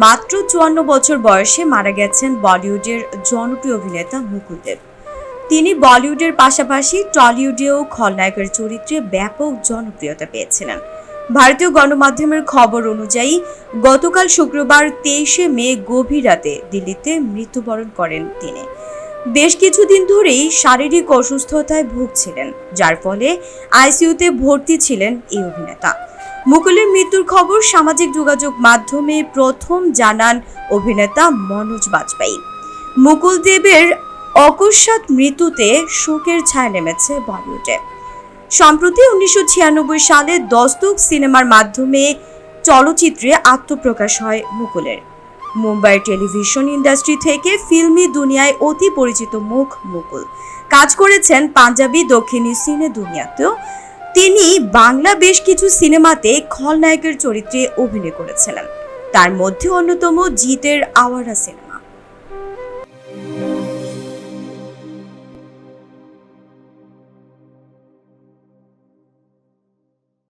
মাত্র চুয়ান্ন বছর বয়সে মারা গেছেন বলিউডের জনপ্রিয় অভিনেতা মুকুল দেব। তিনি বলিউডের পাশাপাশি টলিউডেও খলনায়কের চরিত্রে ব্যাপক জনপ্রিয়তা পেয়েছিলেন। ভারতীয় গণমাধ্যমের খবর অনুযায়ী, গতকাল শুক্রবার তেইশে মে গভীর রাতে দিল্লিতে মৃত্যুবরণ করেন তিনি। বেশ কিছুদিন ধরেই শারীরিক অসুস্থতায় ভুগছিলেন, যার ফলে আইসিইউতে ভর্তি ছিলেন এই অভিনেতা। মুকুলের মৃত্যুর খবর সামাজিক যোগাযোগ মাধ্যমে প্রথম জানান অভিনেতা মনোজ বাজপেয়ী। মুকুল দেবের অকস্মাৎ মৃত্যুতে শোকের ছায়া নেমেছে বলিউডে। সম্প্রতি উনিশশো ছিয়ানব্বই সালে দস্তক সিনেমার মাধ্যমে চলচ্চিত্রে আত্মপ্রকাশ হয় মুকুলের। মুম্বাই টেলিভিশন ইন্ডাস্ট্রি থেকে ফিল্মি দুনিয়ায় অতি পরিচিত মুখ মুকুল। কাজ করেছেন পাঞ্জাবি দক্ষিণী সিনে দুনিয়াতেও। তিনি বাংলা বেশ কিছু সিনেমাতে খলনায়কের চরিত্রে অভিনয় করেছিলেন। তার মধ্যে অন্যতম জিতের আওয়ারা সিনেমা।